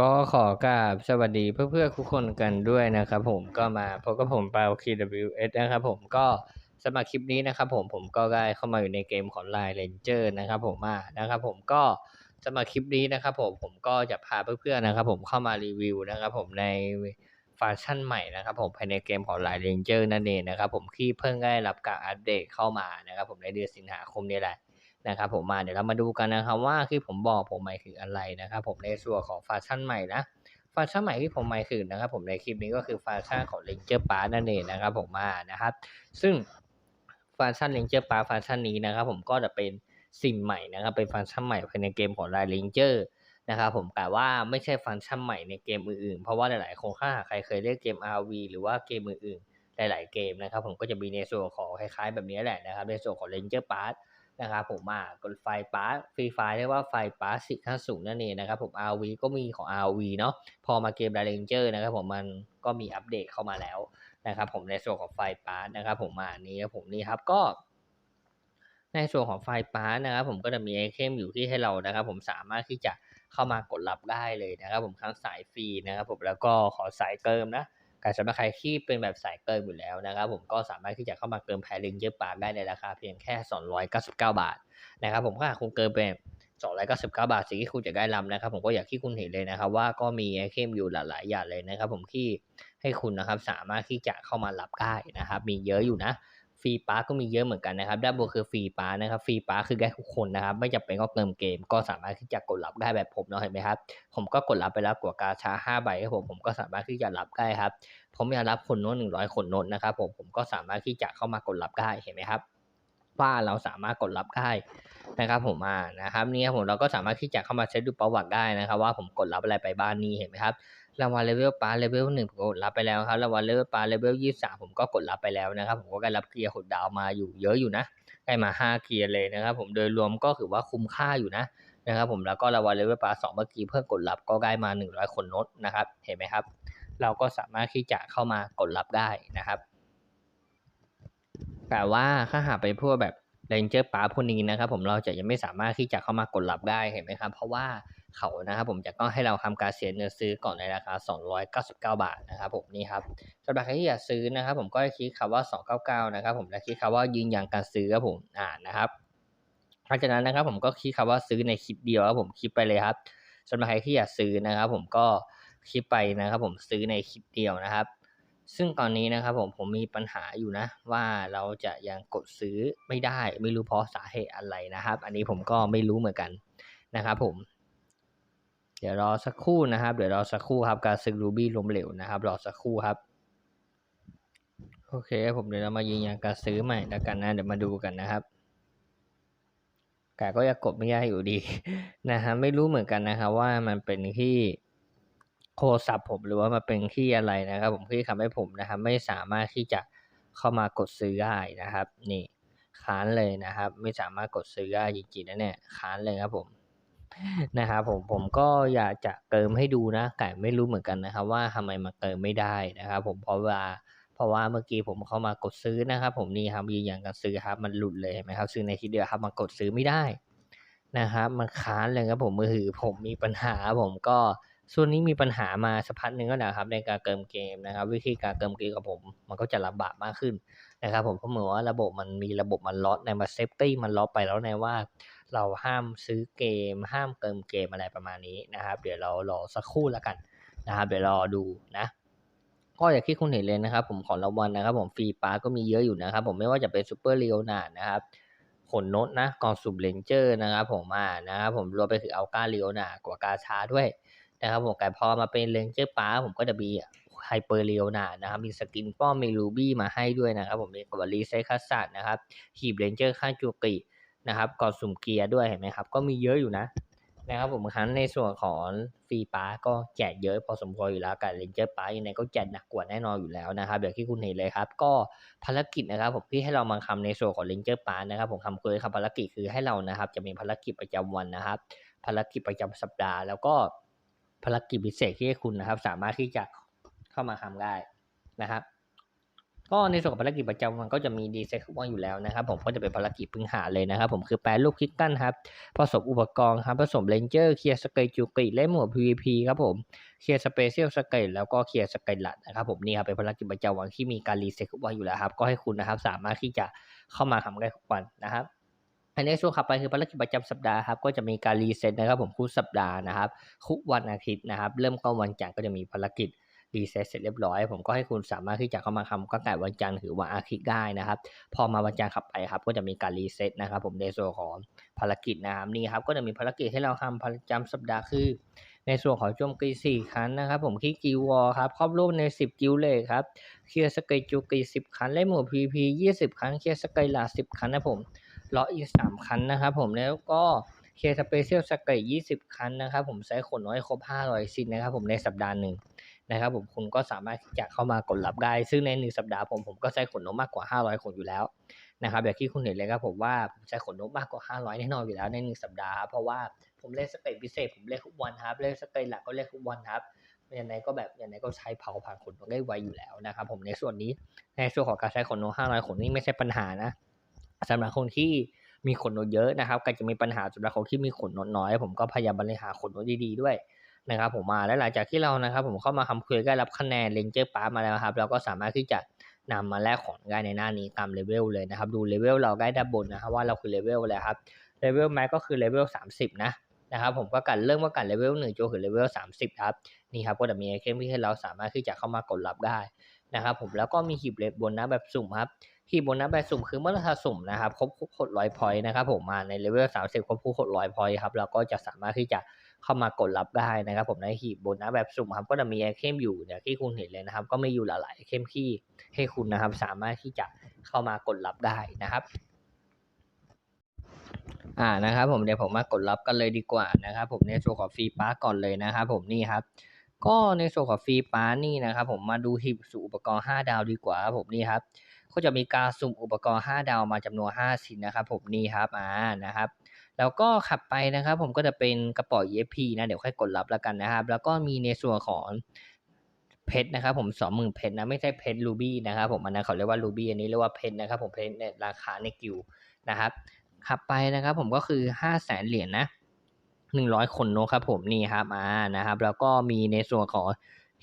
ก็ขอกราบสวัสดีเพื่อนๆทุกคนกันด้วยนะครับผมก็มาพบกับผมเปา KWS นะครับผมก็สำหรับคลิปนี้นะครับผมผมก็ได้เข้ามาอยู่ในเกมของ Line Ranger นะครับผมมานะครับผมก็สำหรับคลิปนี้นะครับผมผมก็จะพาเพื่อนๆนะครับผมเข้ามารีวิวนะครับผมในฟังก์ชันใหม่นะครับผมภายในเกมของ Line Ranger นั่นเองนะครับผมที่เพิ่งได้รับการอัปเดตเข้ามานะครับผมในเดือนสิงหาคมนี้แหละ นะครับผมมาเดี๋ยวเรามาดูกันนะครับว่าที่ผมบอกผมหมายถึงอะไรนะครับ ผมในส่วนของฟังก์ชันใหม่นะฟังก์ชันใหม่ที่ผมหมายถึงนะครับ ผมในคลิปนี้ก็คือฟังก์ชันของ Ranger Pass นั่นเองนะครับ ผมมานะครับ ซึ่งฟังก์ชัน Ranger Pass ฟังก์ชันนี้นะครับ ผมก็จะเป็นสิ่งใหม่นะครับ เป็นฟังก์ชันใหม่ภายในเกมของ Line Ranger นะครับผมแต่ว่าไม่ใช่ฟังก์ชันใหม่ในเกมอื่นๆ เพราะว่าหลายๆคนถ้าหาใครเคยเล่นเกม RV หรือว่าเกมอื่นๆ หลาย ๆ เกมนะครับ ผมก็จะมีในส่วนของคล้ายๆ แบบนี้แหละนะครับ ในส่วนของ Ranger Pass นะครับผมอ่ากดไฟป้าฟรีไฟเรียกว่าไฟป้าสิบห้าสูงนั่นเองนะครับผม RV ก็มีของ RV เนาะพอมาเกม r ร n เจอร์นะครับผมมันก็มีอัปเดตเข้ามาแล้วนะครับผมในส่วนของไฟป้านะครับผมอันนี้ครับผมนี่ครับก็ ในส่วนของไฟป้านะครับผมก็จะมีไอเทมอยู่ที่ให้เรานะครับ ผมสามารถที่จะเข้ามากดรับได้เลยนะครับ ผมทั้งสายฟรีนะครับผมแล้วก็ขอสายเติมนะ แต่สำหรับใครที่เป็นแบบสายเกินอยู่แล้วนะครับผมก็สามารถที่จะเข้ามาเติมแพลิงเยอะปาได้ในราคาเพียงแค่ 299 บาทนะครับผมถ้าหากคุณเกินไป299 บาทสิ่งที่คุณจะได้รับนะครับ ผมก็อยากที่คุณเห็นเลยนะครับ ว่าก็มีไอเทมอยู่หลายๆอย่างเลยนะครับ ผมที่ให้คุณนะครับสามารถที่จะเข้ามารับได้นะครับ มีเยอะอยู่นะ ฟรีปาร์ก็มีเยอะเหมือนกันนะครับด้านบนคือฟรีปาร์นะครับฟรีปาร์คือได้ทุกคนนะครับ ไม่จำเป็นก็เติมเกม ก็สามารถที่จะกดรับได้แบบผมเนาะเห็นไหมครับ ผมก็กดรับไปแล้วกว่ากาชา5ใบครับผมผมก็สามารถที่จะรับได้ครับ ผมอยากรับคนโน้นหนึ่งร้อยคนโน้นนะครับผมผมก็สามารถที่จะเข้ามากดรับได้เห็นไหมครับว่าเราสามารถกดรับได้นะครับ ผมอ่านะครับนี่ครับผมเราก็สามารถที่จะเข้ามาเช็คดูประวัติได้นะครับ ว่าผมกดรับอะไรไปบ้านนี้เห็นไหมครับ รางวัลเลเวลปาร์เลเวลหนึ่งผมกดรับไปแล้วครับรางวัลเลเวลปาร์เลเวลยี่สามผมก็กดรับไปแล้วนะครับ ผมก็ได้รับเกียร์หดดาวมาอยู่เยอะอยู่นะได้มาห้าเกียร์เลยนะครับ ผมโดยรวมก็ถือว่าคุ้มค่าอยู่นะนะครับผมแล้วก็รางวัลเลเวลปาร์สองเมื่อกี้เพิ่งกดรับก็ได้มาหนึ่งร้อยคนน้ตนะครับ เห็นไหมครับ เราก็สามารถที่จะเข้ามากดรับได้นะครับ แต่ว่าถ้าหากไปพวกแบบเรนเจอร์ป้าพวกนี้นะครับ ผมเราจะยังไม่สามารถที่จะเข้ามากดรับได้เห็นไหมครับ เพราะว่า เขานะครับผมจะต้องให้เราทำการเสียเงินซื้อก่อนในราคา 299 บาทนะครับผมนี่ครับสำหรับใครที่อยากซื้อนะครับผมก็คลิกคำว่า 299 นะครับผมและคลิกคำว่ายืนยันการซื้อครับผมอ่านนะครับหลังจากนั้นนะครับผมก็คลิกคำว่าซื้อในคลิปเดียวครับผมคลิกไปเลยครับสำหรับใครที่อยากซื้อนะครับผมก็คลิกไปนะครับผมซื้อในคลิปเดียวนะครับ ซึ่งตอนนี้นะครับผมผมมีปัญหาอยู่นะ ว่าเราจะยังกดซื้อไม่ได้ ไม่รู้เพราะสาเหตุอะไรนะครับ อันนี้ผมก็ไม่รู้เหมือนกันนะครับผม ดี๋ยวรอสักครู่นะครับ เดี๋ยวรอสักครู่ครับการซื้อรูบี้ล้มเหลวนะครับ รอสักครู่ครับ โอเคผมเดี๋ยวเรามายืนยันการซื้อใหม่แล้วกันนะ เดี๋ยวมาดูกันนะครับแต่ก็ยังกดไม่ได้อยู่ดีนะฮะไม่รู้เหมือนกันนะครับ ว่ามันเป็นที่โทรศัพท์ผมหรือว่ามันเป็นที่อะไรนะครับ ผมที่ทำให้ผมนะครับ ไม่สามารถที่จะเข้ามากดซื้อได้นะครับ นี่ค้านเลยนะครับ ไม่สามารถกดซื้อได้จริงๆนะเนี่ยค้านเลยครับผม นะครับผมผมก็อยากจะเติมให้ดูนะแต่ไม่รู้เหมือนกันนะครับ ว่าทำไมมาเติมไม่ได้นะครับ ผมเพราะว่าเพราะว่าเมื่อกี้ผมเข้ามากดซื้อนะครับ ผมนี่ครับยืนยันการซื้อครับมันหลุดเลยเห็นไหมครับซื้อในทีเดียวครับมากดซื้อไม่ได้นะครับมันค้านเลยครับผมมือถือผมมีปัญหาผมก็ส่วนนี้มีปัญหามาสักพักหนึ่งก็นะครับในการเติมเกมนะครับ วิธีการเติมเกมกับผม มันก็จะลำบากมากขึ้นนะครับ ผมเพราะเหมือนว่าระบบมันมีระบบมันล็อกในมาเซฟตี้มันล็อกไปแล้วในว่า เราห้ามซื้อเกม ห้ามเติมเกมอะไรประมาณนี้นะครับ เดี๋ยวเรารอสักครู่แล้วกันนะครับ เดี๋ยวรอดูนะก็อย่างที่คุณเห็นเลยนะครับ ผมของรางวัลนะครับ ผมฟรีปาร์ก็มีเยอะอยู่นะครับ ผมไม่ว่าจะเป็นซูเปอร์เรียวนานะครับขนนตนะกองสูบเลนเจอร์นะครับ ผมมานะครับ ผมรวมไปถึงเอาก้าเรียวนากว่ากาชาด้วยนะครับผมแต่พอมาเป็นเลนเจอร์ปาร์ผมก็จะมีไฮเปอร์เรียวนานะครับ มีสกินป้อมมีรูบี้มาให้ด้วยนะครับ ผมมีกบลีไซคัสซัดนะครับหีบเลนเจอร์ข้างจูกิ นะครับก่อสุ่มเกียร์ด้วยเห็นไหมครับ ก็มีเยอะอยู่นะนะครับผมครั้นในส่วนของฟรีปาร์ก็แจกเยอะพอสมควรอยู่แล้วกับเลนเจอร์ปาร์ยังไงก็แจกหนักกว่าแน่นอนอยู่แล้วนะครับอย่างที่คุณเห็นเลยครับ ก็ภารกิจนะครับผมที่ให้เรามาทำในส่วนของเลนเจอร์ปาร์นะครับผมทำเคยทำภารกิจคือให้เรานะครับ จะมีภารกิจประจำวันนะครับ ภารกิจประจำสัปดาห์ แล้วก็ภารกิจพิเศษที่ให้คุณนะครับ สามารถที่จะเข้ามาทำได้นะครับ ก็ในส่วนของภารกิจประจำวันก็จะมีดีเซ็ตทุกวันอยู่แล้วนะครับ ผมก็จะเป็นภารกิจพื้นหาเลยนะครับ ผมคือแปลรูปคิกตันครับผสมอุปกรณ์ครับผสมเลนเจอร์เคลียร์สเกลจูกิและหมวด PVP ครับผมเคลียร์สเปเชียลสเกลแล้วก็เคลียร์สเกลลัดนะครับผมนี่ครับเป็นภารกิจประจำวันที่มีการรีเซ็ตทุกวันอยู่แล้วครับ ก็ให้คุณนะครับสามารถที่จะเข้ามาทำได้ทุกวันนะครับอันนี้ช่วงขับไปคือภารกิจประจำสัปดาห์ครับก็จะมีการรีเซ็ตนะครับ ผมทุกสัปดาห์นะครับทุกวันอาทิตย์นะครับ เริ่มก็วันจันทร์ก็จะมีภารกิจ รีเซ็ตเสร็จเรียบร้อย ผมก็ให้คุณสามารถที่จะเข้ามาทำก็แต่วันจันทร์หรือวันอาทิตย์ได้นะครับ พอมาวันจันทร์ขับไปครับ ก็จะมีการรีเซ็ตนะครับ ผมในส่วนของภารกิจนะครับนี่ครับก็จะมีภารกิจให้เราทำประจำสัปดาห์คือ ในส่วนของโจมตีสี่ครั้งนะครับ ผมที่กิววอลครับครอบรูปในสิบกิวเลยครับเคลียร์สเกลจูกีสิบครั้งเล่นหมู่พีพียี่สิบครั้งเคลียร์สเกลลาสิบครั้งนะผมรออีกสามครั้งนะครับ ผมแล้วก็เคลียร์สเปเชียลสเกลยี่สิบครั้งนะครับ ผมใช้ขนน้อยครบห้าร้อยซินนะครับ ผมในสัปดาห์หนึ่ง นะครับผมคุณก็สามารถที่จะเข้ามากดรับได้ ซึ่งในหนึ่งสัปดาห์ผมผมก็ใช้ขนนกมากกว่า 500 ขนอยู่แล้วนะครับแบบที่คุณเห็นเลยครับผมว่าผมใช้ขนนกมากกว่า 500 แน่นอนอยู่แล้วในหนึ่งสัปดาห์ เพราะว่าผมเล่นสเตจพิเศษผมเล่นทุกวันครับเล่นสเตจหลักก็เล่นทุกวันครับยังไงก็แบบยังไงก็ใช้เผาผ่านขนนกได้ไวอยู่แล้วนะครับผมในส่วนนี้ในส่วนของการใช้ขนนก 500 ขนนี่ไม่ใช่ปัญหานะสำหรับคนที่มีขนนกเยอะนะครับก็จะมีปัญหาสำหรับคนที่มีขนนกน้อย ผมก็พยายามบริหารขนนกดีๆด้วย นะครับผมมาแล้วหลังจากที่เรานะครับ ผมเข้ามาคำคุยได้รับคะแนนเลนเจอร์ปาร์มาแล้วครับ เราก็สามารถที่จะนำมาแลกของได้ในหน้านี้ตามเลเวลเลยนะครับ ดูเลเวลเราได้ด้านบนนะครับว่าเราคือเลเวลอะไรครับเลเวลแม็กก็คือเลเวลสามสิบนะนะครับผมก็กันเริ่มว่ากันเลเวลหนึ่งจนถึงเลเวลสามสิบครับนี่ครับก็จะมีไอเทมที่ให้เราสามารถที่จะเข้ามากดรับได้นะครับผมแล้วก็มีหีบเลบนนะแบบสุ่มครับหีบบนนะแบบสุ่มคือเมื่อเราสุ่มนะครับครบหกร้อยพอยต์นะครับผมมาในเลเวลสามสิบครบหกร้อยพอยต์ครับเราก็จะสามารถที่จะ เข้ามากดรับได้นะครับผมในหีบบนนะแบบสุ่มครับก็จะมีไอเทมอยู่เนี่ยที่คุณเห็นเลยนะครับ ก็ไม่อยู่หลายๆไอเทมที่ให้คุณนะครับ สามารถที่จะเข้ามากดรับได้นะครับอ่านะครับผมเดี๋ยวผมมากดรับกันเลยดีกว่านะครับผมในส่วนของฟรีปาร์ก่อนเลยนะครับผมนี่ครับ ก็ในส่วนของฟรีปาร์นี่นะครับผมมาดูหีบสุ่มอุปกรณ์ 5 ดาวดีกว่าครับผมนี่ครับก็จะมีการสุ่มอุปกรณ์ 5 ดาวมาจำนวน5ชิ้นนะครับผมนี่ครับอ่านะครับ แล้วก็ขับไปนะครับ ผมก็จะเป็นกระป๋อ EFP นะเดี๋ยวค่อยกดรับแล้วกันนะครับ แล้วก็มีในส่วนของเพชรนะครับผมสองหมื่นเพชรนะไม่ใช่เพชรรูบี้นะครับผมอันนั้นเขาเรียกว่ารูบี้อันนี้เรียกว่าเพชรนะครับผมเพชรเนี่ยราคาในกิวนะครับขับไปนะครับ ผมก็คือห้าแสนเหรียญนะหนึ่งร้อยคนโนะครับผมนี่ครับอ่านะครับ แล้วก็มีในส่วนของ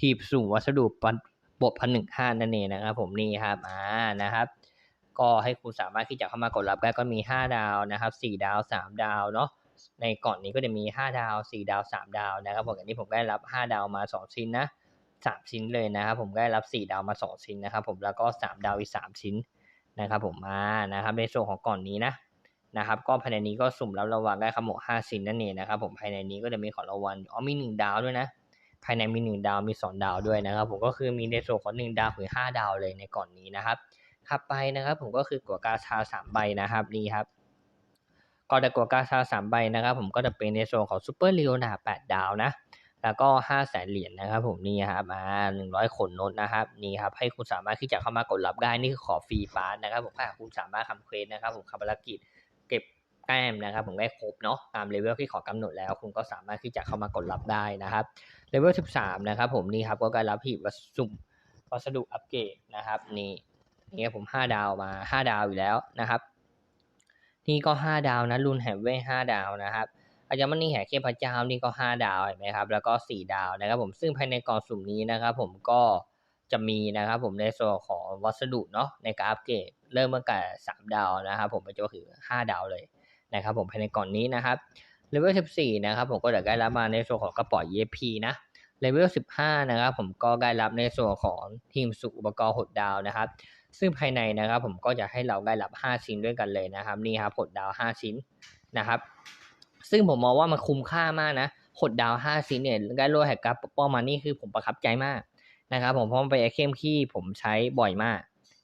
หีบสุ่มวัสดุปบทพันหนึ่งห้านั่นเองนะครับ ผมนี่ครับอ่านะครับ ก็ให้คุณสามารถที่จะเข้ามากดรับได้ก็มี 5 ดาวนะครับ 4 ดาว 3 ดาวเนาะในก่อนนี้ก็จะมี 5 ดาว 4 ดาว 3 ดาวนะครับผมอันนี้ผมได้รับ 5 ดาวมา 2 ชิ้นนะ3ชิ้นเลยนะครับผมได้รับ 4 ดาวมา 2 ชิ้นนะครับผมแล้วก็ 3 ดาวอีก 3 ชิ้นนะครับผมมานะครับในส่วนของก่อนนี้นะนะครับก็ภายในนี้ก็สุ่มรับรางวัลได้ครับหมด5ชิ้นนั่นเองนะครับผมภายในนี้ก็จะมีของรางวัลอ๋อมี1ดาวด้วยนะภายในมี1ดาวมี2ดาวด้วยนะครับผมก็คือมีในส่วนของ1ดาวถึง5ดาวเลยในก่อนนี้นะครับ ถัดไปนะครับ ผมก็คือกัวกาชาสามใบนะครับนี่ครับก็แต่กวกาชาสามใบนะครับ ผมก็จะเป็นในโซนของซูเปอร์เรียวนาแปดดาวนะแล้วก็ห้าแสนเหรียญนะครับ ผมนี่ครับอ่าหนึ่งร้อยขนนดนะครับนี่ครับให้คุณสามารถที่จะเข้ามากดรับได้นี่คือขอฟรีปาร์นะครับ ผมถ้าคุณสามารถทำเควสนะครับ ผมทำภารกิจเก็บแต้มนะครับ ผมได้ครบเนาะตามเลเวลที่ขอกำหนดแล้ว คุณก็สามารถที่จะเข้ามากดรับได้นะครับเลเวลสิบสามนะครับ ผมนี่ครับก็การรับหีบวัสดุวัสดุอัปเกรดนะครับนี่ นี่ผมห้าดาวมาห้าดาวอยู่แล้วนะครับ นี่ก็ห้าดาวนะรุนแฮมเว่ห้าดาวนะครับอาจารย์มณีแห่เทพเจ้านี่ก็ห้าดาวเห็นไหมครับ แล้วก็สี่ดาวนะครับ ผมซึ่งภายในกล่องสุ่มนี้นะครับ ผมก็จะมีนะครับ ผมในส่วนของวัสดุเนาะในการอัปเกรดเริ่มตั้งแต่สามดาวนะครับ ผมไปจนถึงห้าดาวเลยนะครับ ผมภายในกล่องนี้นะครับเลเวลสิบสี่นะครับ ผมก็จะได้รับมาในส่วนของกระป๋อง EFP นะเลเวลสิบห้านะครับ ผมก็ได้รับในส่วนของทีมสุอุปกรณ์หดดาวนะครับ ซึ่งภายในนะครับผมก็จะให้เราได้รับ 5 ชิ้นด้วยกันเลยนะครับนี่ครับผดดาว 5 ชิ้นนะครับ ซึ่งผมมองว่ามันคุ้มค่ามากนะผดดาว 5 ชิ้นเนี่ยได้โลแฮกกับป้อมานี่คือผมประทับใจมากนะครับผมเพราะมันเป็นไอเทมที่ผมใช้บ่อยมาก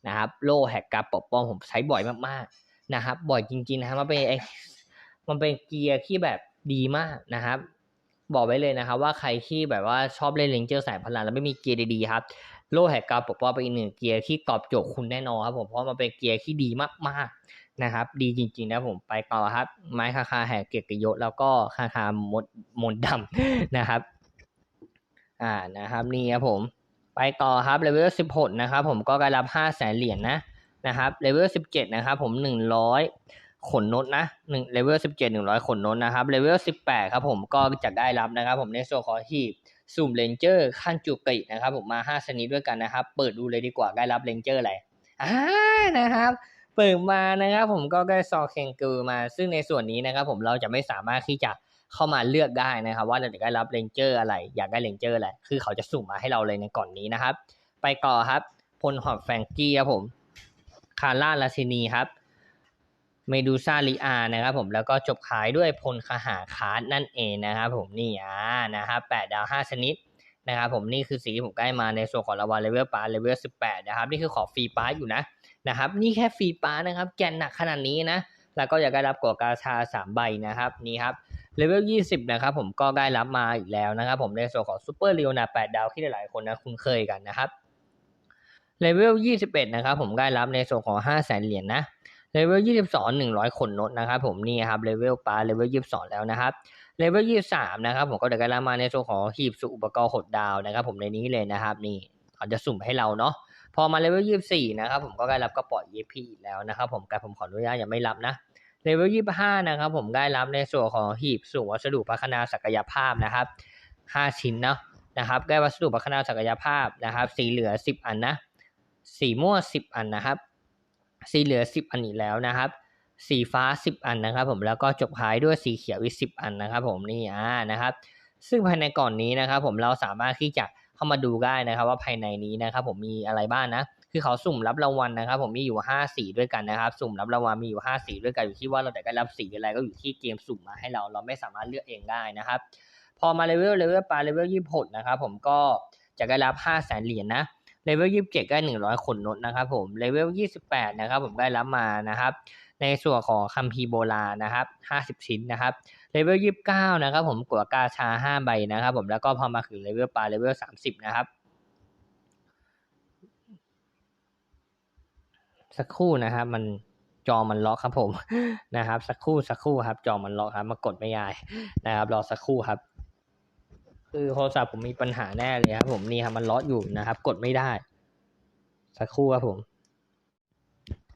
นะครับโลแฮกกับปกป้องผมใช้บ่อยมากๆนะครับ บ่อยจริงๆนะมันเป็นไอมันเป็นเกียร์ที่แบบดีมากนะครับ บอกไว้เลยนะครับ ว่าใครที่แบบว่าชอบเล่นเลนเจอร์สายพลังแล้วไม่มีเกียร์ดีๆครับ โลแหกกาวปกป้องเป็นอีกหนึ่งเกียร์ที่ตอบโจทย์คุณแน่นอนครับผมเพราะมันเป็นเกียร์ที่ดีมากๆนะครับ ดีจริงๆนะผมไปต่อครับ ไม้คาคาแหกเกียรติยศแล้วก็คาคามดมนดำนะครับ อ่านะครับนี่ครับผม ไปต่อครับเลเวล16นะครับผมก็ได้รับ5แสนเหรียญนะนะครับเลเวล17นะครับผม100ขนนดนะ1เลเวล17 100ขนนดนะครับเลเวล18ครับผมก็จะได้รับนะครับ ผมในส่วนของหีบ สุ่มเลนเจอร์ขั้นจุกินะครับผมมา5ชนิดด้วยกันนะครับ เปิดดูเลยดีกว่าได้รับเลนเจอร์อะไรอ่านะครับเปิดมานะครับผมก็ได้ซอเคนกูมา ซึ่งในส่วนนี้นะครับผมเราจะไม่สามารถที่จะเข้ามาเลือกได้นะครับ ว่าเราจะได้รับเลนเจอร์อะไร อยากได้เลนเจอร์อะไรคือเขาจะสุ่มมาให้เราเลยในก่อนนี้นะครับ ไปต่อครับพลหอบแฟงกี้ครับผมคาร่าลาซินีครับ เมดูซาลิอานะครับผมแล้วก็จบขายด้วยพลคหาคาร์ดนั่นเองนะครับผมนี่อ่านะครับแปดดาวห้าชนิดนะครับผมนี่คือสีที่ผมใกล้มาในส่วนของรางวัลเลเวลปาร์เลเวลสิบแปดนะครับนี่คือขอฟรีปาร์อยู่นะนะครับนี่แค่ฟรีปาร์นะครับแกนหนักขนาดนี้นะแล้วก็อยากได้รับกัวกาชาสามใบนะครับนี่ครับเลเวลยี่สิบนะครับผมก็ได้รับมาอีกแล้วนะครับผมในส่วนของซูเปอร์เรียวนาแปดดาวที่หลายๆคนนะคุ้นเคยกันนะครับเลเวลยี่สิบเอ็ดนะครับผมได้รับในส่วนของห้าแสนเหรียญนะ เลเวลยี่สิบสองหนึ่งร้อยขนนดนะครับผมนี่ครับเลเวลปลาเลเวลยี่สิบสองแล้วนะครับเลเวลยี่สามนะครับผมก็ได้รับมาในส่วนของหีบสุอุปกรณ์หดดาวนะครับ ผมในนี้เลยนะครับ นี่เขาจะสุ่มให้เราเนาะพอมาเลเวลยี่สี่นะครับผมก็ได้รับกระป๋อ EP อีกแล้วนะครับ ผมแต่ผมขออนุญาตยังไม่รับนะเลเวลยี่ห้านะครับผมได้รับในส่วนของหีบสูงวัสดุพัฒนาศักยภาพนะครับห้าชิ้นเนาะนะครับได้วัสดุพัฒนาศักยภาพนะครับ สีเหลือสิบอันนะสีม่วงสิบอันนะครับ สีเหลือสิบอันอีกแล้วนะครับ สีฟ้าสิบอันนะครับ ผมแล้วก็จบท้ายด้วยสีเขียวอีกสิบอันนะครับ ผมนี่อ่านะครับ ซึ่งภายในก่อนนี้นะครับ ผมเราสามารถที่จะเข้ามาดูได้นะครับ ว่าภายในนี้นะครับ ผมมีอะไรบ้างนะคือเขาสุ่มรับรางวัลนะครับ ผมมีอยู่ห้าสีด้วยกันนะครับ สุ่มรับรางวัลมีอยู่ห้าสีด้วยกันอยู่ที่ว่าเราแต่ได้รับสีอะไรก็อยู่ที่เกมสุ่มมาให้เราเราไม่สามารถเลือกเองได้นะครับ พอมาเลเวลเลเวลปลาเลเวลยี่หกนะครับ ผมก็จะได้รับห้าแสนเหรียญนะ เลเวลยี่สิบเจ็ดได้หนึ่งร้อยขนนดนะครับผมเลเวลยี่สิบแปดนะครับผมได้รับมานะครับ ในส่วนของคัมภีร์โบราณนะครับห้าสิบชิ้นนะครับเลเวลยี่สิบเก้านะครับผมกัวกาชาห้าใบนะครับ ผมแล้วก็พอมาถึงเลเวลปลาเลเวลสามสิบนะครับสักครู่นะครับ มันจอมันล็อกครับผมนะครับ สักครู่สักครู่ครับ จอมันล็อกครับ มากดไม่ได้นะครับ รอสักครู่ครับ คือโทรศัพท์ผมมีปัญหาแน่เลยครับผมนี่ครับมันล็อกอยู่นะครับ กดไม่ได้ สักครู่ครับผม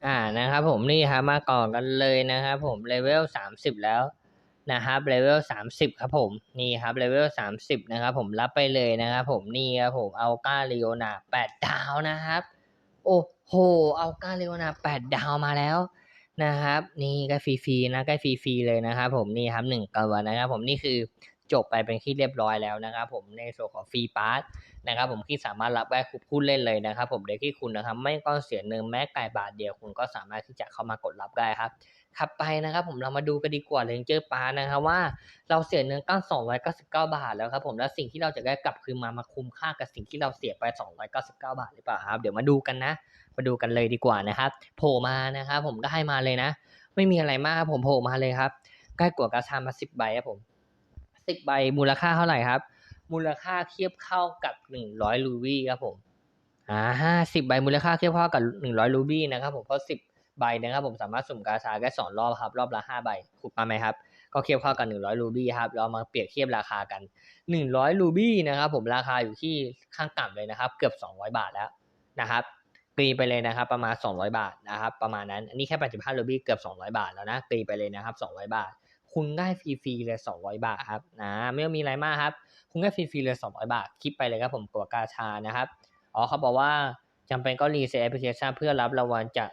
อ่านะครับ ผมนี่ครับมาก่อนกันเลยนะครับผมเลเวลสามสิบแล้วนะครับเลเวลสามสิบครับผมนี่ครับเลเวลสามสิบนะครับ ผมรับไปเลยนะครับผมนี่ครับผมเอาก้าเลโอนาแปดดาวนะครับ โอ้โห เอาก้าเลโอนาแปดดาวมาแล้วนะครับ นี่ก็ฟรีๆนะก็ฟรีๆเลยนะครับผมนี่ครับหนึ่งตัวนะครับ ผมนี่คือ จบไปเป็นที่เรียบร้อยแล้วนะครับผมในส่วนของฟรีพาร์ทนะครับผมที่สามารถรับได้คุผู้เล่นเลยนะครับผมโดยที่คุณนะครับไม่ต้องเสียเงินแม้ไก่บาทเดียวคุณก็สามารถที่จะเข้ามากดรับได้ครับขับไปนะครับผมเรามาดูกันดีกว่าเลนเจอร์ปานะครับว่าเราเสียเงินก้าสองร้อยเก้าสิบเก้าบาทแล้วครับผมแล้วสิ่งที่เราจะได้กลับคืนมามาคุ้มค่ากับสิ่งที่เราเสียไปสองร้อยเก้าสิบเก้าบาทหรือเปล่าครับเดี๋ยวมาดูกันนะ มาดูกันเลยดีกว่านะครับโผล่มานะครับผมได้มาเลยนะ ไม่มีอะไรมากครับผมโผล่มาเลยครับใกล้กว่ากาชามาสิบใบครับผม สิบใบมูลค่าเท่าไหร่ครับ มูลค่าเทียบเข้ากับหนึ่งร้อยลูบี้ครับผมอ่าห้าสิบใบมูลค่าเทียบเท่ากับหนึ่งร้อยลูบี้นะครับผมเพราะสิบใบนะครับผมสามารถสุ่มกาชาได้สองรอบครับ รอบละห้าใบขุดมาไหมครับก็เทียบเท่ากับหนึ่งร้อยลูบี้ครับ เรามาเปรียบเทียบราคากันหนึ่งร้อยลูบี้นะครับผมราคาอยู่ที่ข้างต่ำเลยนะครับ เกือบสองร้อยบาทแล้วนะครับตีไปเลยนะครับ ประมาณสองร้อยบาทนะครับ ประมาณนั้น อันนี้แค่แปดสิบห้าลูบี้เกือบสองร้อยบาทแล้วนะตีไปเลยนะครับสองร้อยบาท คุณได้ฟรีๆเลยสองร้อยบาทครับนะไม่ต้องมีอะไรมากครับ คุณได้ฟรีๆเลยสองร้อยบาทคลิปไปเลยครับผมตัวกาชานะครับอ๋อเขาบอกว่าจำเป็นก็รีเซ็ตแอปพลิเคชันเพื่อรับรางวัลจาก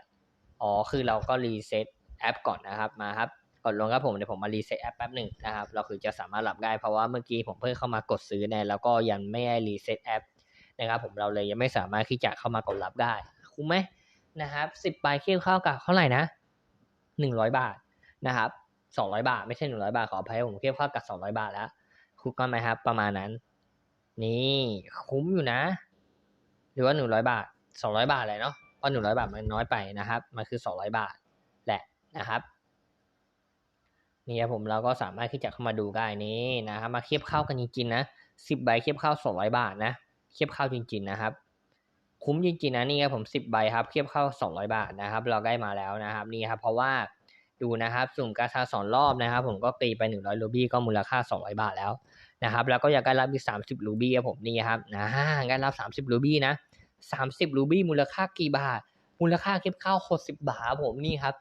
อ๋อคือเราก็รีเซ็ตแอปก่อนนะครับมาครับกดลงครับผมเดี๋ยวผมมารีเซ็ตแอปแป๊บหนึ่งนะครับเราคือจะสามารถรับได้เพราะว่าเมื่อกี้ผมเพิ่งเข้ามากดซื้อเนี่ยแล้วก็ยังไม่ได้รีเซ็ตแอปนะครับผมเราเลยยังไม่สามารถที่จะเข้ามากดรับได้คุ้มไหมนะครับสิบใบเคี่ยวข้ากับเท่าไหร่นะหนึ่งร้อยบาทนะครับ สองร้อยบาท ไม่ใช่หนึ่งร้อยบาทขออภัยผมเทียบข้ากับสองร้อยบาทแล้วคุ้มกันไหมครับ ประมาณนั้น นี่คุ้มอยู่นะ หรือว่าหนึ่งร้อยบาทสองร้อยบาทเลยเนาะเพราะหนึ่งร้อยบาทมันน้อยไปนะครับ มันคือสองร้อยบาทแหละนะครับนี่ครับผมเราก็สามารถที่จะเข้ามาดูได้นี้นะครับ มาเทียบเข้ากันจริงๆนะสิบใบเทียบเข้าสองร้อยบาทนะเทียบเข้าจริง ๆนะครับ คุ้มจริงๆนะนี่ครับผมสิบใบครับเทียบเข้าสองร้อยบาทนะครับ เราได้มาแล้วนะครับ นี่ครับเพราะว่า ดูนะครับ สุ่มกาชาสองรอบนะครับ ผมก็ตีไปหนึ่งร้อยลูบี้ก็มูลค่าสองร้อยบาทแล้วนะครับ แล้วก็อยากได้รับอีกสามสิบรูบี้ครับผมนี่ครับนะได้รับสามสิบรูบี้นะสามสิบรูบี้มูลค่ากี่บาท มูลค่าเก็บข้าวหกสิบบาทครับผมนี่ครับ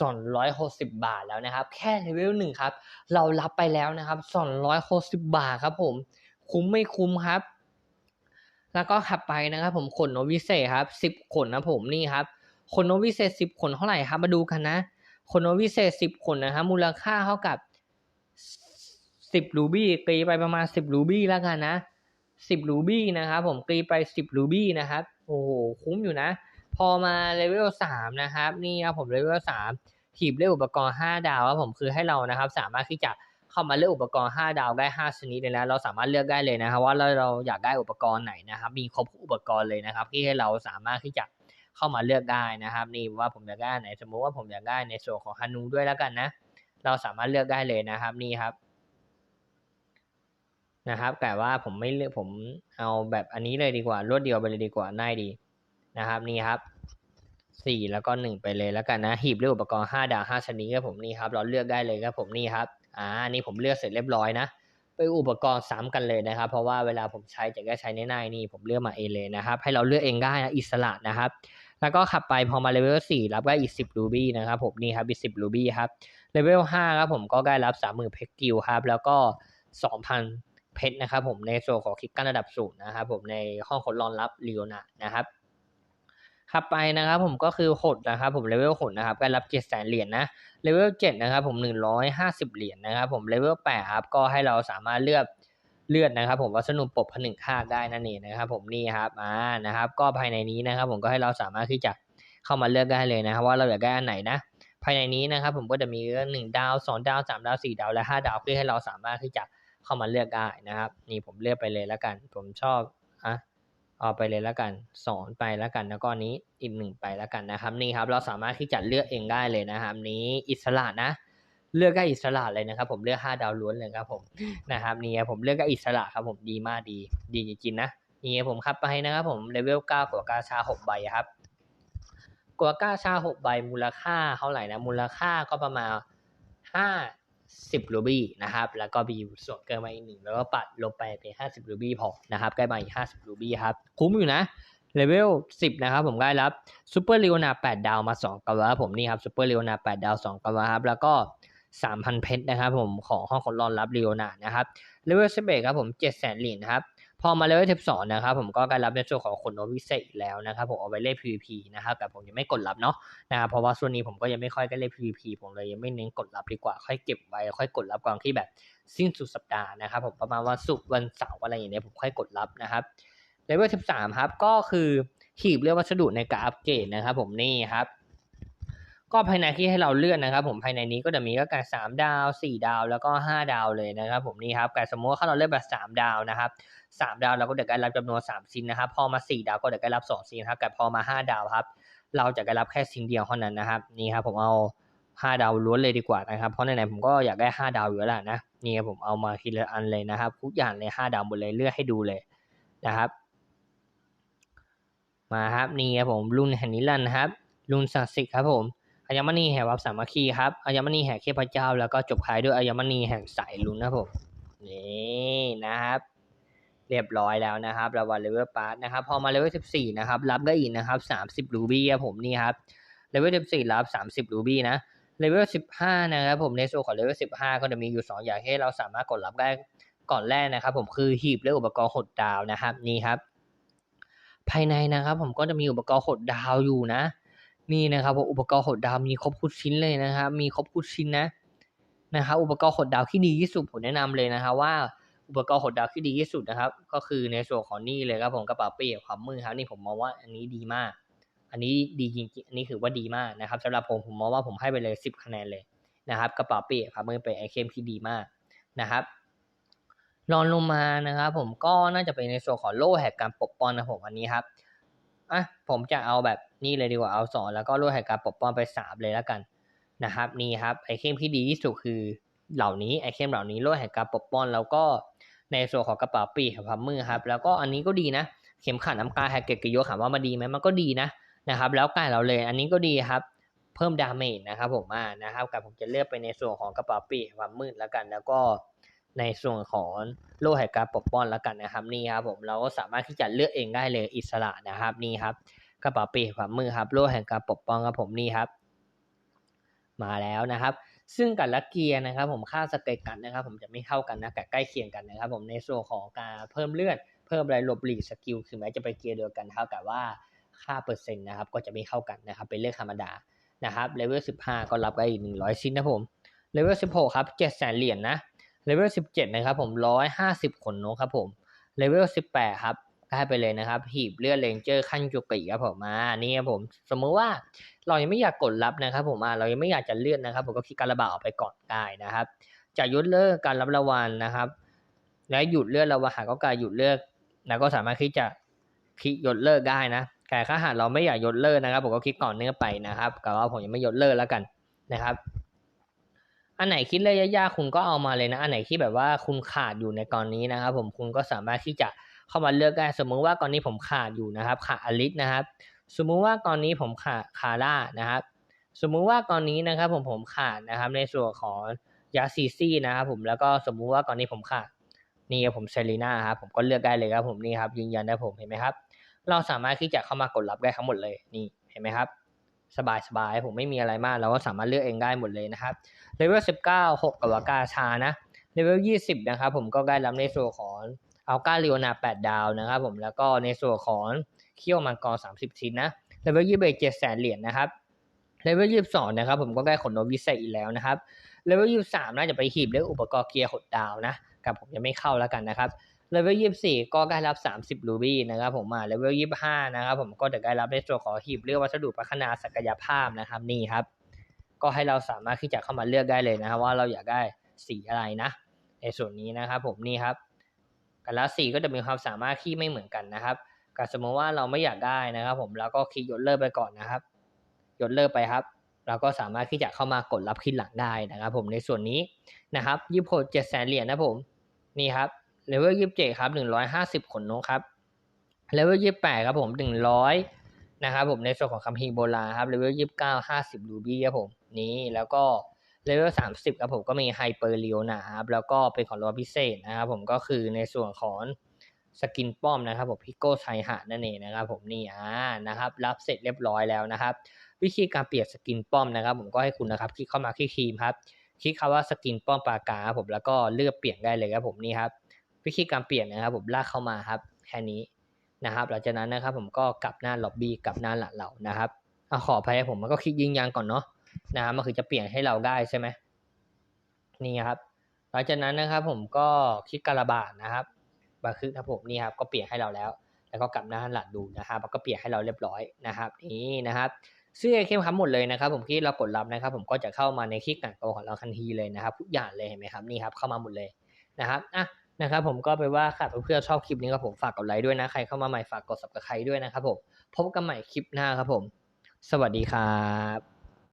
สองร้อยหกสิบบาทแล้วนะครับ แค่เลเวลหนึ่งครับ เรารับไปแล้วนะครับสองร้อยหกสิบบาทครับผม คุ้มไม่คุ้มครับ แล้วก็ขับไปนะครับ ผมขนนวิเศษครับสิบขนนะผมนี่ครับ ขนนวิเศษสิบขนเท่าไหร่ครับ มาดูกันนะ ขนวิเศษสิบขนนะครับมูลค่าเท่ากับสิบรูบี้ตีไปประมาณสิบรูบี้แล้วกันนะสิบรูบี้นะครับผมตีไปสิบรูบี้นะครับโอ้โหคุ้มอยู่นะ พอมาเลเวลสามนะครับ นี่ครับผมเลเวลสามหีบเลือกอุปกรณ์ห้าดาวครับผมคือให้เรานะครับ สามารถที่จะเข้ามาเลือกอุปกรณ์5ดาวได้5ชนิดเลยนะเราสามารถเลือกได้เลยนะครับว่าเราเราอยากได้อุปกรณ์ไหนนะครับ มีครบอุปกรณ์เลยนะครับ ที่ให้เราสามารถที่จะ เข้ามาเลือกได้นะครับนี่ว่าผมอยากได้ไหนสมมุติว่าผมอยากได้ในส่วนของฮานูด้วยแล้วกันนะ เราสามารถเลือกได้เลยนะครับนี่ครับนะครับ แต่ว่าผมไม่เลือกผมเอาแบบอันนี้เลยดีกว่ารวดเดียวไปเลยดีกว่าง่ายดีนะครับนี่ครับสี่แล้วก็หนึ่งไปเลยแล้วกันนะหีบเลือกอุปกรณ์ห้าดาวห้าชนิดครับผมนี่ครับ เราเลือกได้เลยครับผมนี่ครับอ่านี่ผมเลือกเสร็จเรียบร้อยนะไปอุปกรณ์ซ้ำกันเลยนะครับ เพราะว่าเวลาผมใช้จะก็ใช้ง่ายๆนี่ผมเลือกมาเองเลยนะครับ ให้เราเลือกเองได้นะอิสระนะครับ แล้วก็ขับไปพอมาเลเวลสี่รับได้อีกสิบรูบี้นะครับผมนี่ครับอีกสิบรูบี้ครับเลเวลห้าครับผมก็ได้รับสามหมื่นเพชรกิลครับแล้วก็สองพันเพชรนะครับผมในโซนของคิกกันระดับสูงนะครับผมในห้องคนรองรับเรียวนะนะครับขับไปนะครับผมก็คือหดนะครับผมเลเวลหดนะครับได้รับเจ็ดแสนเหรียญนะเลเวลเจ็ดนะครับผมหนึ่งร้อยห้าสิบเหรียญนะครับผมเลเวลแปดครับก็ให้เราสามารถเลือก เลือดนะครับผมวัสดุปบผนึกคาดได้นั่นเองนะครับผมนี่ครับอ่านะครับ ก็ภายในนี้นะครับ ผมก็ให้เราสามารถที่จะเข้ามาเลือกได้เลยนะครับ ว่าเราอยากได้อันไหนนะภายในนี้นะครับ ผมก็จะมีหนึ่งดาวสองดาวสามดาวสี่ดาวและห้าดาวเพื่อให้เราสามารถที่จะเข้ามาเลือกได้นะครับ นี่ผมเลือกไปเลยแล้วกัน ผมชอบอะเอาไปเลยแล้วกันสอนไปแล้วกันแล้วก็นี้อีกหนึ่งไปแล้วกันนะครับ นี่ครับ เราสามารถที่จะเลือกเองได้เลยนะครับ นี้อิสระนะ เลือกได้อิสระเลยนะครับ ผมเลือกห้าดาวล้วนเลยครับผมนะครับนี่ผมเลือกได้อิสระครับผมดีมากดี ดีจริงๆนะนี่ผมขับไปนะครับผมเลเวลเก้ากว่ากาชาหกใบครับกัวกาชาหกใบมูลค่าเท่าไหร่นะมูลค่าก็ประมาณห้าสิบรูบี้นะครับ แล้วก็มีส่วนเกินมาอีกหนึ่งแล้วก็ปัดลงไปเป็นห้าสิบรูบี้พอนะครับใกล้มาอีกห้าสิบรูบี้ครับคุ้มอยู่นะเลเวลสิบนะครับผมได้รับซูเปอร์ลีโอนาแปดดาวมาสองกาวผมนี่ครับซูเปอร์ลีโอนาแปดดาวสองกาวครับแล้วก็ สามพันเพชรนะครับผมของห้องคนรอนรับลีโอนานะครับเลเวลสิบเอ็ดครับผมเจ็ดแสนเหรียญนะครับพอมาเลเวลสิบสองนะครับผมก็ได้รับในส่วนของขนนกวิเศษแล้วนะครับผมเอาไว้เล่น PVP นะครับแต่ผมยังไม่กดรับเนาะนะครับเพราะว่าส่วนนี้ผมก็ยังไม่ค่อยได้เล่น PVP ผมเลยยังไม่เน้นกดรับดีกว่า ค่อยเก็บไว้ค่อยกดรับก่อนที่แบบสิ้นสุดสัปดาห์นะครับผมประมาณวันศุกร์วันเสาร์อะไรอย่างเงี้ยผมค่อยกดรับนะครับเลเวลสิบสามครับก็คือหีบเลือกวัสดุในการอัปเกรดนะครับผมนี่ครับ ก็ภายในที่ให้เราเลื่อนนะครับ ผมภายในนี้ก็จะมีก็การสามดาวสี่ดาวแล้วก็ห้าดาวเลยนะครับ ผมนี่ครับแต่สมมติว่าถ้าเราเลือกแบบสามดาวนะครับสามดาวเราก็จะได้รับจำนวนสามซินนะครับ พอมาสี่ดาวก็จะได้รับสองซินครับแต่พอมาห้าดาวครับ เราจะได้รับแค่ซินเดียวเท่านั้นนะครับ นี่ครับผมเอาห้าดาวล้วนเลยดีกว่านะครับ เพราะไหนๆผมก็อยากได้ห้าดาวอยู่แล้วนะ นี่ครับผมเอามาทีละอันเลยนะครับทุกอย่างเลยห้าดาวหมดเลยเลือกให้ดูเลยนะครับ มาครับนี่ครับผมรุ่นแห่งนิรันครับ รุ่นศักสิครับผม อายมณีแห่งวับสามัคคีครับอายมณีแห่งเทพเจ้า แล้วก็จบท้ายด้วยอายมณีแห่งสายลุนนะผมนี่นะครับ เรียบร้อยแล้วนะครับรางวัลเลเวลปาร์ตนะครับ พอมาเลเวล14นะครับ รับได้อีกนะครับ30รูบี้ครับผมนี่ครับเลเวล14รับ30รูบี้นะเลเวล15นะครับผมในส่วนของเลเวล15ก็จะมีอยู่2อย่างให้เราสามารถกดรับได้ก่อนแรกนะครับ ผมคือหีบและอุปกรณ์หดดาวนะครับนี่ครับ ภายในนะครับ ผมก็จะมีอุปกรณ์หดดาวอยู่นะ นี่นะครับอุปกรณ์หดดาวมีครบทุกชิ้นเลยนะครับมีครบทุกชิ้นนะนะครับอุปกรณ์หดดาวที่ดีที่สุดผมแนะนำเลยนะครับว่าอุปกรณ์หดดาวที่ดีที่สุดนะครับ ก็คือในส่วนของนี่เลยครับผมกระเป๋าเป้ความมือครับนี่ผมมองว่าอันนี้ดีมาก อันนี้ดีจริงๆอันนี้ถือว่าดีมากนะครับสำหรับผมผมมองว่าผมให้ไปเลยสิบคะแนนเลยนะครับกระเป๋าเป้ความมือเป็นไอเทมที่ดีมากนะครับรองลงมานะครับ ผมก็น่าจะเป็นในส่วนของโล่แหกการปกป้องนะผมอันนี้ครับอะผมจะเอาแบบ นี้เลยดีกว่าเอาสองแล้วก็โล่แหกการปกป้องไปสามเลยแล้วกันนะครับนี่ครับไอเทมที่ดีที่สุดคือเหล่านี้ไอเทมเหล่านี้โล่แหกการปกป้องแล้วก็ในส่วนของกระเป๋าปีกกับพัมมือครับแล้วก็อันนี้ก็ดีนะ เข็มขัดน้ำกาแฮกเกตกิโยถามว่ามันดีไหมมันก็ดีนะนะครับ แล้วกายเราเลยอันนี้ก็ดีครับ เพิ่มดาเมจนะครับผมอ่านะครับกับผมจะเลือกไปในส่วนของกระเป๋าปีกความมืดแล้วกัน แล้วก็ในส่วนของโล่แห่งการปกป้องแล้วกันนะครับนี่ครับผมเราก็สามารถที่จะเลือกเองได้เลยอิสระนะครับนี่ครับ กระเป๋าปีกขวามือครับโล่แห่งการปกป้องครับผมนี่ครับ มาแล้วนะครับ ซึ่งกันละเกียร์นะครับ ผมค่าสเกตกันนะครับ ผมจะไม่เข้ากันนะแต่ใกล้เคียงกันนะครับ ผมในส่วนของการเพิ่มเลือดเพิ่มอะไรหลบหลีกสกิลถึงแม้จะไปเกียร์เดียวกันเท่ากับว่าค่าเปอร์เซ็นต์นะครับ ก็จะไม่เข้ากันนะครับ เป็นเรื่องธรรมดานะครับเลเวล15 ก็รับได้อีก 100 ชิ้นนะผมเลเวล16 ครับ7 0 0 0 0เหรียญนะเลเวล17 นะครับผม 150 ขนนกครับผมเลเวล18 ครับ ได้ไปเลยนะครับ หีบเลือดเลนเจอร์ขั้นจุกิครับผมมานี่ครับผม สมมุติว่าเรายังไม่อยากกดรับนะครับผมมาเรายังไม่อยากจะเลือนนะครับ ผมก็คลิกการระบาดออกไปก่อนได้นะครับจะยดเลิกการรับรางวัลนะครับ และหยุดเลือนระวังหากก็การหยุดเลิกแล้วก็สามารถที่จะคลิกยดเลิกได้นะแต่ถ้าหากเราไม่อยากยดเลิกนะครับ ผมก็คลิกก่อนเนื้อไปนะครับแต่ว่าผมยังไม่ยดเลิกแล้วกันนะครับอันไหนคิดเลยยากๆคุณก็เอามาเลยนะ อันไหนที่แบบว่าคุณขาดอยู่ในกรณีนะครับ ผมคุณก็สามารถที่จะ เข้ามาเลือกได้สมมุติว่ากรณีผมขาดอยู่นะครับ ขาดอลิสนะครับ สมมุติว่ากรณีผมขาดคาร่านะครับ สมมุติว่ากรณีนะครับ ผมผมขาดนะครับ ในส่วนของยาซีซี่นะครับผมแล้วก็สมมุติว่ากรณีผมขาดนี่ผมเซรีน่าครับผมก็เลือกได้เลยครับผมนี่ครับยืนยันได้ผมเห็นไหมครับ เราสามารถที่จะเข้ามากดรับได้ทั้งหมดเลยนี่เห็นไหมครับสบายสบายผมไม่มีอะไรมาก เราก็สามารถเลือกเองได้หมดเลยนะครับเลเวลสิบเก้าหกกับวากาชานะเลเวลยี่สิบนะครับผมก็ได้รับในส่วนของ อัลกาลิโอนาแปดดาวนะครับผมแล้วก็ในส่วนของเคี่ยวมังกรสามสิบชิ้นนะเลเวลยี่สิบเอ็ดเจ็ดแสนเหรียญนะครับเลเวลยี่สิบสองนะครับผมก็ได้ขนนกวิเศษอีกแล้วนะครับเลเวลยี่สิบสามน่าจะไปหีบเรื่องอุปกรณ์เกียร์หดดาวนะกับผมยังไม่เข้าแล้วกันนะครับเลเวลยี่สี่ก็ได้รับสามสิบรูบี้นะครับผมมาเลเวลยี่ห้านะครับผมก็จะได้รับในส่วนของหีบเรื่องวัสดุพัฒนาศักยภาพนะครับนี่ครับ ก็ให้เราสามารถที่จะเข้ามาเลือกได้เลยนะครับว่าเราอยากได้สีอะไรนะ ในส่วนนี้นะครับผมนี่ครับ แต่ละสีก็จะมีความสามารถที่ไม่เหมือนกันนะครับก็สมมติว่าเราไม่อยากได้นะครับ ผมแล้วก็คลิกยดเลิกไปก่อนนะครับยดเลิกไปครับเราก็สามารถที่จะเข้ามากดรับคลิกหลังได้นะครับ ผมในส่วนนี้นะครับยี่สิบหกเจ็ดแสนเหรียญนะผมนี่ครับเลเวลยี่สิบเจ็ดครับหนึ่งร้อยห้าสิบขนนกครับเลเวลยี่สิบแปดครับผมหนึ่งร้อยนะครับผมในส่วนของคัมภีร์โบราณครับเลเวลยี่สิบเก้าห้าสิบรูบี้ครับผมนี้แล้วก็ เลเวลสามสิบครับผมก็มีไฮเปอร์เลียวนะครับแล้วก็เป็นของรางพิเศษนะครับผมก็คือในส่วนของสกินป้อมนะครับผมพิโก้ไทหะนั่นเองนะครับผมนี่อ่านะครับรับเสร็จเรียบร้อยแล้วนะครับ วิธีการเปลี่ยนสกินป้อมนะครับผมก็ให้คุณนะครับคลิกเข้ามาที่ครีมครับคลิกคำว่าสกินป้อมปากกาครับผมแล้วก็เลือกเปลี่ยนได้เลยครับผมนี่ครับวิธีการเปลี่ยนนะครับ ผมลากเข้ามาครับแค่นี้นะครับหลังจากนั้นนะครับผมก็กลับหน้าล็อบบี้กลับหน้าหลักเรานะครับอขออภัยผมมันก็คลิกยิงยันก่อนเนาะ นะครับมันคือจะเปลี่ยนให้เราได้ใช่ไหมนี่ครับ หลังจากนั้นนะครับ ผมก็คลิกการบาดนะครับบาคือครับผมนี่ครับก็เปลี่ยนให้เราแล้ว แล้วก็กลับหน้าหลักดูนะครับแล้วก็เปลี่ยนให้เราเรียบร้อยนะครับ นี่นะครับซึ่งไอเข้มครับหมดเลยนะครับ ผมที่เรากดรับนะครับ ผมก็จะเข้ามาในคลิกการโตของเราทันทีเลยนะครับทุกอย่างเลยเห็นไหมครับนี่ครับเข้ามาหมดเลยนะครับอะนะครับผมก็ไปว่าค่ะเพื่อนๆชอบคลิปนี้ครับผมฝากกดไลค์ด้วยนะใครเข้ามาใหม่ฝากกด subscribe ด้วยนะครับผมพบกันใหม่คลิปหน้าครับผม สวัสดีครับ